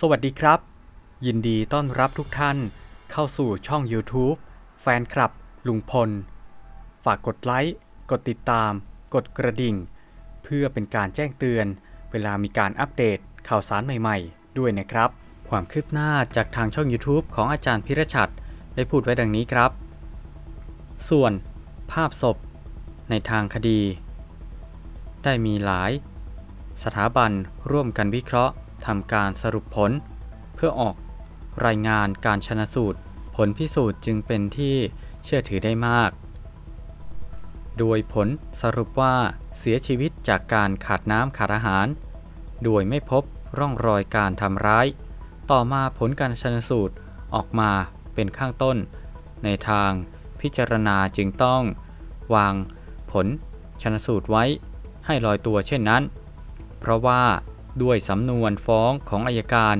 สวัสดีครับ ยินดีต้อนรับทุกท่านเข้าสู่ช่อง YouTube แฟนคลับ ลุงพล ฝากกดไลค์ กดติดตาม กดกระดิ่ง เพื่อเป็นการแจ้งเตือน เวลามีการอัปเดตข่าวสารใหม่ๆ ด้วยนะครับ ความคืบหน้าจากทางช่อง YouTube ของอาจารย์พิรชัดได้พูดไว้ดังนี้ครับ ส่วนภาพศพ ในทางคดี ได้มีหลาย สถาบันร่วมกันวิเคราะห์ ทำการสรุปผล เพื่อออกรายงานการชนะสูตร ผลพิสูจน์จึงเป็นที่เชื่อถือได้มาก โดยผลสรุปว่าเสียชีวิตจากการขาดน้ำขาดอาหาร โดยไม่พบร่องรอยการทำร้าย ต่อมาผลการชนสูตรออกมาเป็นข้างต้น ในทางพิจารณาจึงต้อง วางผลชนสูตรไว้ให้ลอยตัวเช่นนั้น เพราะว่า ด้วยสำนวนฟ้องของอายการ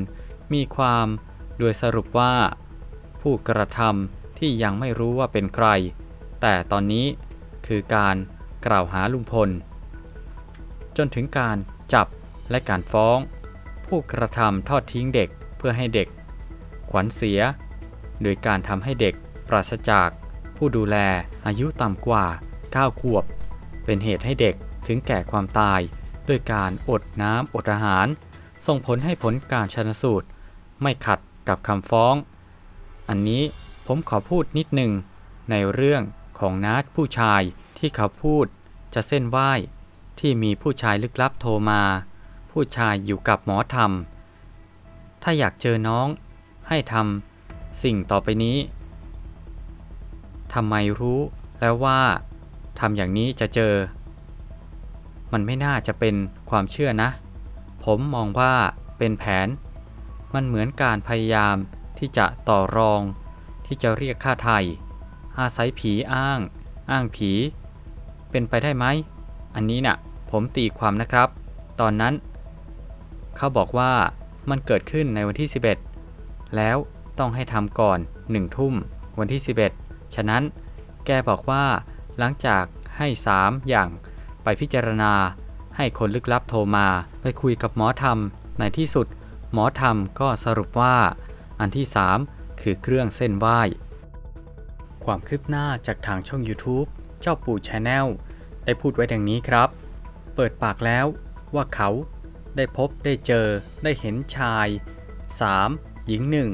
มีความโดยสรุปว่า ผู้กระทำที่ยังไม่รู้ว่าเป็นใคร แต่ตอนนี้คือการกล่าวหาลุงพล จนถึงการจับและการฟ้อง ผู้กระทำทอดทิ้งเด็กเพื่อให้เด็ก ขวัญเสีย โดยการทำให้เด็กปราศจากผู้ดูแลอายุต่ำกว่า 9 ขวบ เป็นเหตุให้เด็กถึงแก่ความตาย ด้วยการอดน้ำอดอาหาร ส่งผลให้ผลการชนสูตร ไม่ขัดกับคำฟ้อง อันนี้ผมขอพูดนิดหนึ่งในเรื่องของน้าผู้ชายที่เขาพูดจะเส้นไหว้ที่มีผู้ชายลึกลับโทรมา ผู้ชายอยู่กับหมอธรรม ถ้าอยากเจอน้องให้ทำสิ่งต่อไปนี้ทำไมรู้แล้วว่าทำอย่างนี้จะเจอ มันไม่น่าจะเป็นความเชื่อนะ ผมมองว่าเป็นแผน มันเหมือนการพยายามที่จะต่อรอง ที่จะเรียกค่าไทย อาศัยผีอ้าง อ้างผี เป็นไปได้ไหม อันนี้นะ่ะ ผมตีความนะครับ ตอนนั้น เขาบอกว่ามันเกิดขึ้นในวันที่ 11 แล้วต้องให้ทำก่อน1ทุ่มวันที่ 11 ฉะนั้นแกบอกว่าหลังจากให้ 3 อย่าง ไปพิจารณา ให้คนลึกลับโทรมา ไปคุยกับหมอธรรม ในที่สุด หมอธรรมก็สรุปว่า อันที่ 3 คือเครื่องเส้นไหว้ ความคืบหน้าจากทางช่อง YouTube เจ้าปู่ชาแนลได้พูดไว้ดังนี้ครับ เปิดปากแล้วว่าเขาได้พบได้เจอได้เห็นชาย 3. หญิงหนึ่ง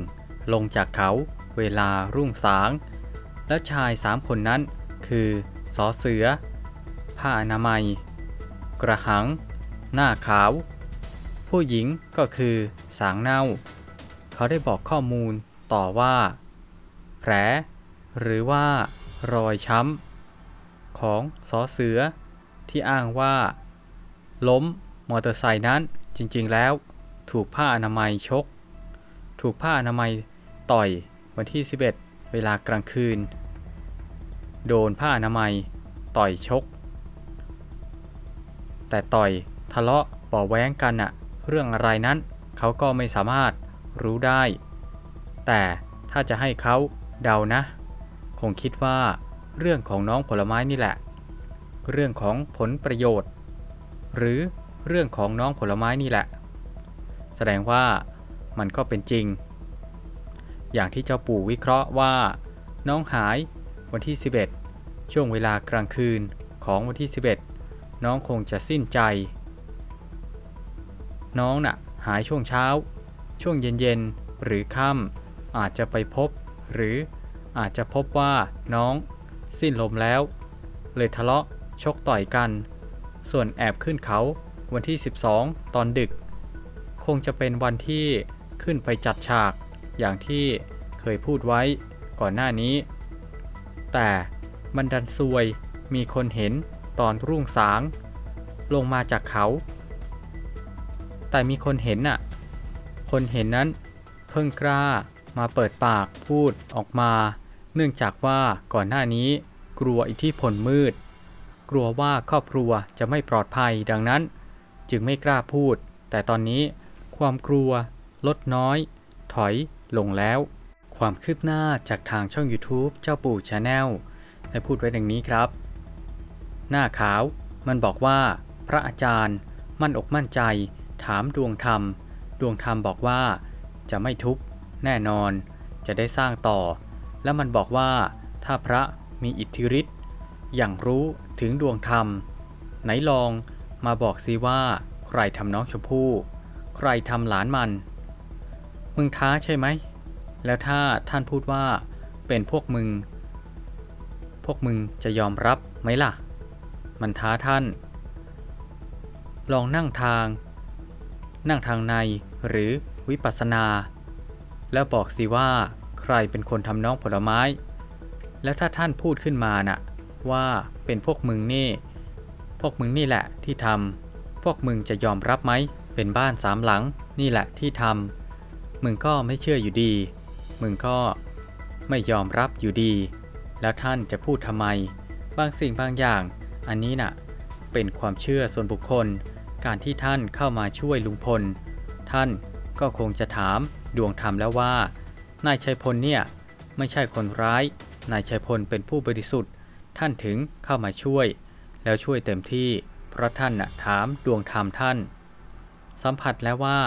ลงจากเขาเวลารุ่งสาง และชายสามคนนั้นคือสอเสือ ผ้าอนามัย กระหัง หน้าขาว ผู้หญิงก็คือสางเน่า เขาได้บอกข้อมูลต่อว่า แผล หรือว่า รอยช้ำ ของสอเสือ ที่อ้างว่า ล้มมอเตอร์ไซค์นั้นจริงๆแล้ว ถูกผ้าอนามัยชก ถูกผ้าอนามัยต่อยวันที่ 11 เวลากลางคืน โดนผ้าอนามัย ต่อยชก แต่ต่อยทะเลาะบาะแว้งกันอะเรื่องอะไรนั้นเขาก็ไม่สามารถรู้ได้ แต่ถ้าจะให้เขาเดานะ คงคิดว่าเรื่องของน้องผลไม้นี่แหละ เรื่องของผลประโยชน์ หรือเรื่องของน้องผลไม้นี่แหละ แสดงว่ามันก็เป็นจริง อย่างที่เจ้าปู่วิเคราะห์ว่า น้องหายวันที่ 11 ช่วงเวลากลางคืนของวันที่ 11 น้องคงจะสิ้นใจ น้องน่ะหายช่วงเช้า ช่วงเย็นๆ หรือค่ำอาจจะไปพบ หรืออาจจะพบว่าน้องสิ้นลมแล้ว เลยทะเลาะชกต่อยกัน ส่วนแอบขึ้นเขาวันที่ 12 ตอนดึก คงจะเป็นวันที่ขึ้นไปจัดฉาก อย่างที่เคยพูดไว้ก่อนหน้านี้ แต่บันดันซวยมีคนเห็น ตอนรุ่งสาง ลงมาจากเขา แต่มีคนเห็นน่ะ คนเห็นนั้นเพิ่งกล้ามาเปิดปากพูดออกมา เนื่องจากว่าก่อนหน้านี้กลัวอิทธิพลมืด กลัวว่าครอบครัวจะไม่ปลอดภัยดังนั้น จึงไม่กล้าพูด แต่ตอนนี้ความกลัวลดน้อย ถอยลงแล้ว ความคืบหน้าจากทางช่อง YouTube เจ้าปู่ชาแนลได้พูดไว้ดังนี้ครับ หน้าขาว มันบอกว่า พระอาจารย์ มั่นอกมั่นใจ ถามดวงธรรม ดวงธรรมบอกว่า จะไม่ทุบแน่นอน จะได้สร้างต่อ แล้วมันบอกว่า ถ้าพระมีอิทธิฤทธิ์อย่างรู้ถึงดวงธรรม ไหนลองมาบอกสิว่า ใครทำน้องชมพู่ ใครทำหลานมัน มึงท้าใช่ไหม แล้วถ้าท่านพูดว่า เป็นพวกมึง พวกมึงจะยอมรับไหมล่ะ มันท้าท่าน ลองนั่งทาง นั่งทางในหรือวิปัสสนา แล้วบอกสิว่าใครเป็นคนทำน้องผลไม้ แล้วถ้าท่านพูดขึ้นมาน่ะ ว่าเป็นพวกมึงนี่ พวกมึงนี่แหละที่ทำพวกมึงจะยอมรับไหมเป็นบ้านสามหลังนี่แหละที่ทำมึงก็ไม่เชื่ออยู่ดี มึงก็ไม่ยอมรับอยู่ดี แล้วท่านจะพูดทำไม บางสิ่งบางอย่าง อันนี้น่ะเป็นความเชื่อส่วนบุคคล การที่ท่านเข้ามาช่วยลุงพล ท่านก็คงจะถามดวงธรรมแล้วว่า นายชัยพลเนี่ยไม่ใช่คนร้าย นายชัยพลเป็นผู้บริสุทธิ์ ท่านถึงเข้ามาช่วย แล้วช่วยเต็มที่ เพราะท่านน่ะถามดวงธรรมท่าน สัมผัสแล้วว่า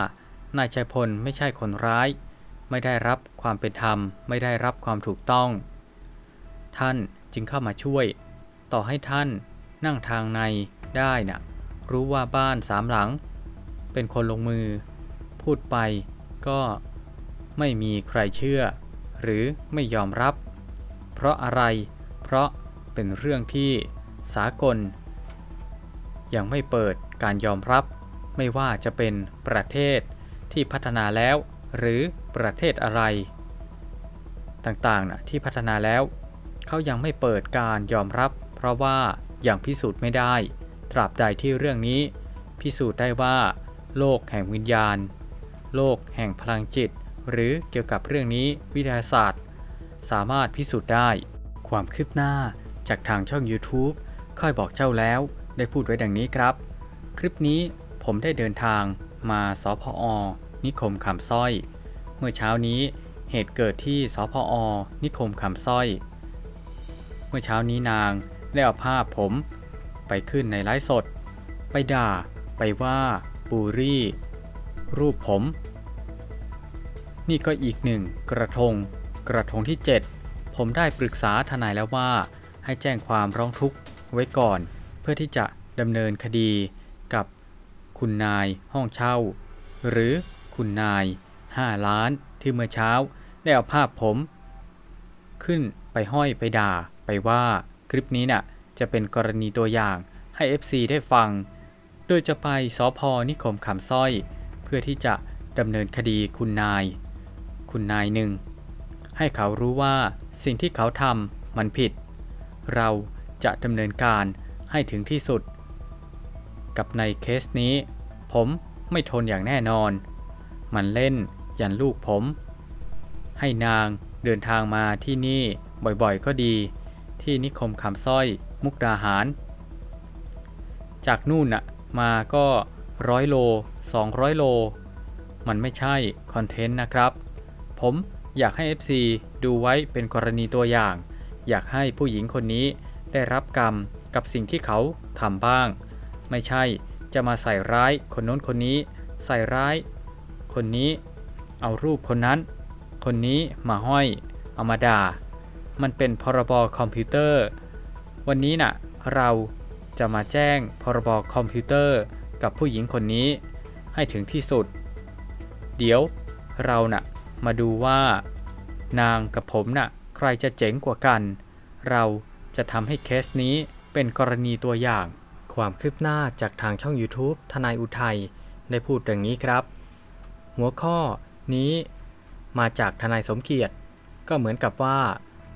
นายชัยพลไม่ใช่คนร้าย ไม่ได้รับความเป็นธรรม ไม่ได้รับความถูกต้อง ท่านจึงเข้ามาช่วย ต่อให้ท่าน นั่งทางในได้น่ะ รู้ว่าบ้านสามหลัง เป็นคนลงมือ พูดไปก็ไม่มีใครเชื่อ หรือไม่ยอมรับ เพราะอะไร เพราะเป็นเรื่องที่สากล ยังไม่เปิดการยอมรับ ไม่ว่าจะเป็นประเทศที่พัฒนาแล้ว หรือประเทศอะไร ต่างๆนะที่พัฒนาแล้ว เขายังไม่เปิดการยอมรับ เพราะว่า ยังพิสูจน์ไม่ได้ ตราบใดที่เรื่องนี้ พิสูจน์ได้ว่า โลกแห่งวิญญาณ โลกแห่งพลังจิต หรือเกี่ยวกับเรื่องนี้วิทยาศาสตร์ สามารถพิสูจน์ได้ ความคืบหน้าจากทางช่อง YouTube ค่อยบอกเจ้าแล้วได้พูดไว้ดังนี้ครับ คลิปนี้ผมได้เดินทางมาสพอ นิคมคำสร้อย เมื่อเช้านี้เหตุเกิดที่สพอ นิคมคำสร้อย เมื่อเช้านี้นาง ได้เอาภาพผม ไปขึ้นในไลฟ์สด ไปด่า ไปว่าบูรี่ รูปผม นี่ก็อีกหนึ่งกระทง กระทงที่ 7 ผมได้ปรึกษาทนายแล้วว่า ให้แจ้งความร้องทุกข์ไว้ก่อน เพื่อที่จะดำเนินคดีกับคุณนายห้องเช่า หรือคุณนาย 5 ล้านที่เมื่อเช้าได้เอาภาพผม ขึ้นไปห้อยไปด่าไปว่า คลิปนี้น่ะจะเป็นกรณีตัวอย่างให้ FC ได้ฟัง โดยจะไปสอพอนิคมคำสร้อย เพื่อที่จะดำเนินคดีคุณนาย คุณนายหนึ่ง ให้เขารู้ว่าสิ่งที่เขาทำมันผิด เราจะดำเนินการให้ถึงที่สุด กับในเคสนี้ ผมไม่ทนอย่างแน่นอน มันเล่นยันลูกผม ให้นางเดินทางมาที่นี่บ่อยๆก็ดี ที่นิคมคำสร้อยมุกดาหาร จากนู่นน่ะมาก็ร้อยโล 200 โล มันไม่ใช่คอนเทนต์นะครับ ผมอยากให้ FC ดูไว้เป็นกรณีตัวอย่าง อยากให้ผู้หญิงคนนี้ได้รับกรรมกับสิ่งที่เขาทำบ้าง ไม่ใช่จะมาใส่ร้ายคนโน้นคนนี้ ใส่ร้าย คนนี้เอารูปคนนั้น คนนี้มาห้อย เอามาด่า มันเป็นพรบคอมพิวเตอร์ วันนี้น่ะเราจะมาแจ้งพรบคอมพิวเตอร์กับผู้หญิงคนนี้ให้ถึงที่สุด เดี๋ยวเราน่ะมาดูว่า นางกับผมน่ะใครจะเจ๋งกว่ากัน เราจะทำให้เคสนี้เป็นกรณีตัวอย่าง ความคืบหน้าจากทางช่อง YouTube ทนายอุทัยได้พูดอย่างนี้ครับ หัวข้อนี้มาจากทนายสมเกียรติ ก็เหมือนกับว่า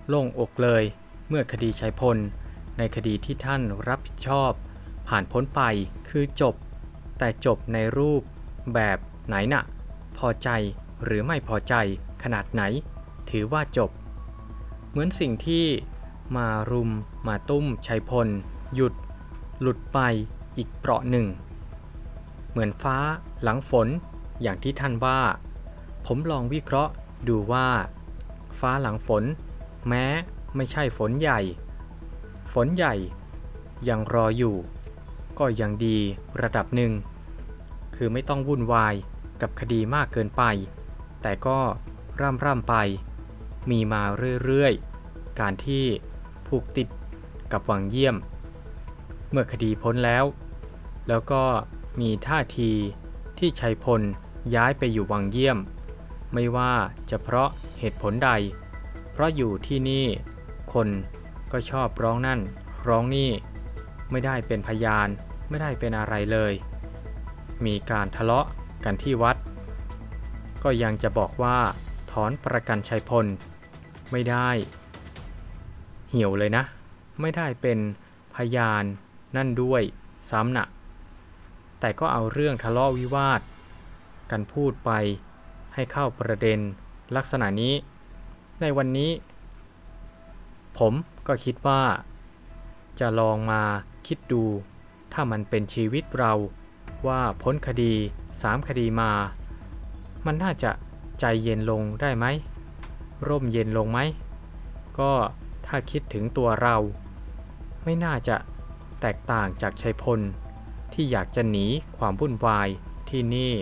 โล่งอกเลย เมื่อคดีชัยพล ในคดีที่ท่านรับผิดชอบ ผ่านพ้นไปคือจบ แต่จบในรูปแบบไหนน่ะ พอใจหรือไม่พอใจขนาดไหน ถือว่าจบ เหมือนสิ่งที่มารุมมาตุ้มชัยพล หยุด หลุดไปอีกเปราะหนึ่ง เหมือนฟ้าหลังฝนอย่างที่ท่านว่า ผมลองวิเคราะห์ดูว่า ฟ้าหลังฝน แม้ไม่ใช่ฝนใหญ่ ฝนใหญ่ยังรออยู่ ก็ยังดีระดับหนึ่ง คือไม่ต้องวุ่นวายกับคดีมากเกินไป แต่ก็ร่ำร่ำไป มีมาเรื่อยๆ การที่ผูกติดกับวังเยี่ยม เมื่อคดีพ้นแล้ว แล้วก็มีท่าทีที่ชัยพลย้ายไปอยู่วังเยี่ยม ไม่ว่าจะเพราะเหตุผลใด ราะอยู่ที่นี่ คนก็ชอบร้องนั่น ร้องนี่ ไม่ได้เป็นพยาน ไม่ได้เป็นอะไรเลย มีการทะเลาะกันที่วัด ก็ยังจะบอกว่า ถอนประกันชัยพล ไม่ได้ เหี่ยวเลยนะ ไม่ได้เป็นพยานนั่นด้วยซ้ำนะ่ะแต่ก็เอาเรื่องทะเลาะวิวาท กันพูดไปให้เข้าประเด็นลักษณะนี้ ในวันนี้ ผมก็คิดว่า จะลองมาคิดดู ถ้ามันเป็นชีวิตเราว่าพ้นคดีสามคดีมา มันน่าจะใจเย็นลงได้ไหม ร่มเย็นลงไหม ก็ถ้าคิดถึงตัวเรา ไม่น่าจะแตกต่างจากชัยพล ที่อยากจะหนีความวุ่นวายที่นี่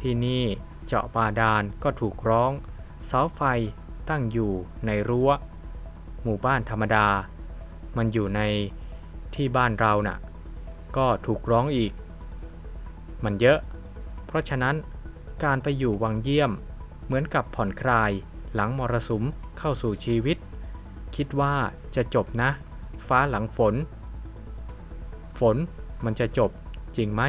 ที่นี่เจาะบาดาลก็ถูกร้อง เสาไฟ ตั้งอยู่ในรั้ว หมู่บ้านธรรมดา มันอยู่ในที่บ้านเราน่ะ ก็ถูกร้องอีก มันเยอะ เพราะฉะนั้นการไปอยู่วังเยี่ยมเหมือนกับผ่อนคลายหลังมรสุมเข้าสู่ชีวิต คิดว่าจะจบนะ ฟ้าหลังฝน ฝนมันจะจบจริงไหม